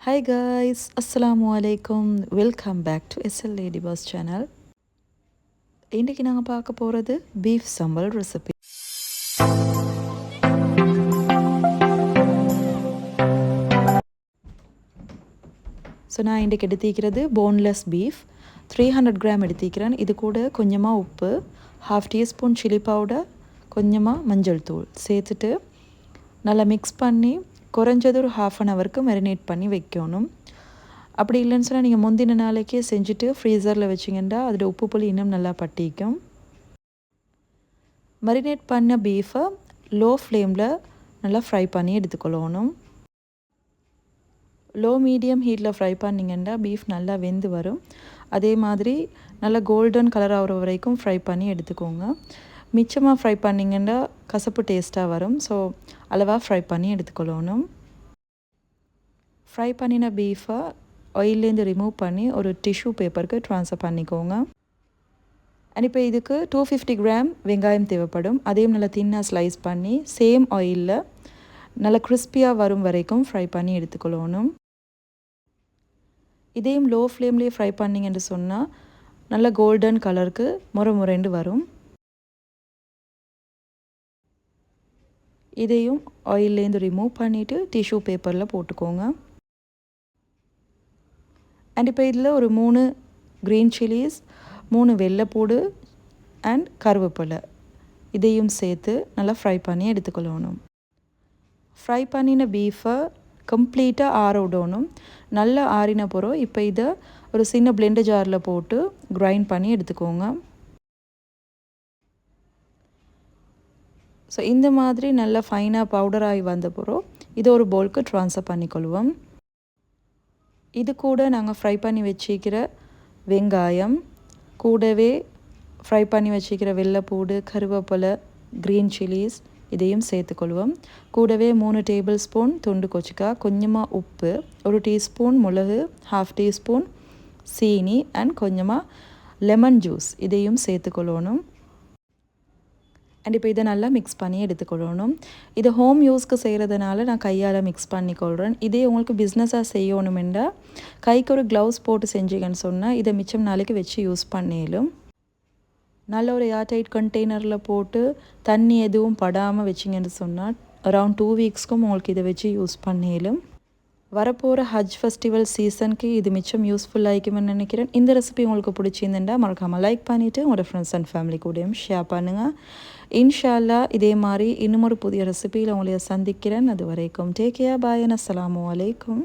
Hi guys அஸ்லாம் அலைக்கும் welcome back to S L lady boss channel இன்றைக்கி நாங்கள் பார்க்க போகிறது பீஃப் சம்பல் ரெசிபி ஸோ நான் இன்றைக்கி எடுத்திக்கிறது boneless beef three hundred gram எடுத்திருக்கிறேன் இது கூட கொஞ்சமாக உப்பு ஹாஃப் டீஸ்பூன் சில்லி பவுடர் கொஞ்சமாக மஞ்சள் தூள். சேர்த்துட்டு நல்லா மிக்ஸ் பண்ணி குறைஞ்சது ஒரு ஹாஃப் அன் ஹவருக்கு மெரினேட் பண்ணி வைக்கணும். அப்படி இல்லைன்னு சொன்னால் நீங்கள் முந்தின நாளைக்கே செஞ்சுட்டு ஃப்ரீசரில் வச்சிங்கன்னா அதோட உப்பு புளி இன்னும் நல்லா பட்டிக்கும். மரினேட் பண்ண பீஃபை லோ ஃப்ளேமில் நல்லா ஃப்ரை பண்ணி எடுத்துக்கொள்ளணும். லோ மீடியம் ஹீட்டில் ஃப்ரை பண்ணிங்கன்னா பீஃப் நல்லா வெந்து வரும். அதே மாதிரி நல்லா கோல்டன் கலர் ஆகிற வரைக்கும் ஃப்ரை பண்ணி எடுத்துக்கோங்க. மிச்சமாக ஃப்ரை பண்ணிங்கன்னா கசப்பு டேஸ்ட்டாக வரும். ஸோ அளவாக ஃப்ரை பண்ணி எடுத்துக்கொள்ளணும். ஃப்ரை பண்ணின பீஃபை ஆயிலேருந்து ரிமூவ் பண்ணி ஒரு டிஷ்யூ பேப்பருக்கு ட்ரான்ஸ்ஃபர் பண்ணிக்கோங்க. அண்ட் இப்போ இதுக்கு டூ ஃபிஃப்டி கிராம் வெங்காயம் தேவைப்படும். அதையும் நல்லா தின்னாக ஸ்லைஸ் பண்ணி சேம் ஆயிலில் நல்லா கிறிஸ்பியாக வரும் வரைக்கும் ஃப்ரை பண்ணி எடுத்துக்கொள்ளணும். இதையும் லோ ஃப்ளேம்லேயே ஃப்ரை பண்ணிங்கன்னு சொன்னால் நல்ல கோல்டன் கலருக்கு முறை முறைண்டு வரும். இதையும் ஆயிலேருந்து ரிமூவ் பண்ணிவிட்டு டிஷ்யூ பேப்பரில் போட்டுக்கோங்க. அண்ட் இப்போ இதில் ஒரு மூணு க்ரீன் சில்லிஸ் மூணு வெள்ளைப்பூடு அண்ட் கருவேப்பிலை. இதையும் சேர்த்து நல்லா ஃப்ரை பண்ணி எடுத்துக்கொள்ளணும். ஃப்ரை பண்ணின பீஃபை கம்ப்ளீட்டாக ஆற விடணும். நல்லா ஆறின பிறகு இப்போ இதை ஒரு சின்ன பிளெண்டர் ஜாரில் போட்டு கிரைண்ட் பண்ணி எடுத்துக்கோங்க. ஸோ இந்த மாதிரி நல்லா ஃபைனாக பவுடராகி வந்த பிறகு இதை ஒரு பவுலுக்கு ட்ரான்ஸ்ஃபர் பண்ணிக்கொள்வோம். இது கூட நாங்கள் ஃப்ரை பண்ணி வச்சிக்கிற வெங்காயம் கூடவே ஃப்ரை பண்ணி வச்சுக்கிற வெள்ளைப்பூடு கருவேப்பிலை க்ரீன் சில்லிஸ் இதையும் சேர்த்துக்கொள்வோம். கூடவே மூணு டேபிள் ஸ்பூன் துண்டு கொச்சிக்காய் கொஞ்சமாக உப்பு ஒரு டீஸ்பூன் மிளகு ஹாஃப் டீஸ்பூன் சீனி அண்ட் கொஞ்சமாக லெமன் ஜூஸ் இதையும் சேர்த்துக்கொள்ளணும். அண்ட் இப்போ இதை நல்லா மிக்ஸ் பண்ணி எடுத்துக்கொள்ளணும். இது ஹோம் யூஸ்க்கு செய்கிறதுனால நான் கையால் மிக்ஸ் பண்ணிக்கொள்கிறேன் இதே உங்களுக்கு பிஸ்னஸாக செய்யணுமெண்டா கைக்கு ஒரு க்ளவுஸ் போட்டு செஞ்சீங்கன்னு சொன்னால் இதை மிச்சம் நாளைக்கு வச்சு யூஸ் பண்ணிடும் நல்ல ஒரு ஏர்டைட் கண்டெய்னரில் போட்டு தண்ணி எதுவும் படாமல் வச்சிங்கன்னு சொன்னால் அரவுண்ட் டூ வீக்ஸ்க்கும் உங்களுக்கு இதை வச்சு யூஸ் பண்ணிடும் வரப்போகிற ஹஜ் ஃபெஸ்டிவல் சீசனுக்கு இது மிச்சம் யூஸ்ஃபுல்லாகிக்குமென்னு நினைக்கிறேன். இந்த ரெசிபி உங்களுக்கு பிடிச்சிருந்துட்டா மறக்காமல் லைக் பண்ணிவிட்டு உங்களோட ஃப்ரெண்ட்ஸ் அண்ட் ஃபேமிலி கூடயும் ஷேர் பண்ணுங்கள் இன்ஷால்லா இதே மாதிரி இன்னும் ஒரு புதிய ரெசிபியில் உங்களை சந்திக்கிறேன். அது வரைக்கும் டேக் கேர் பாய் அஸ்லாம் வலைக்கும்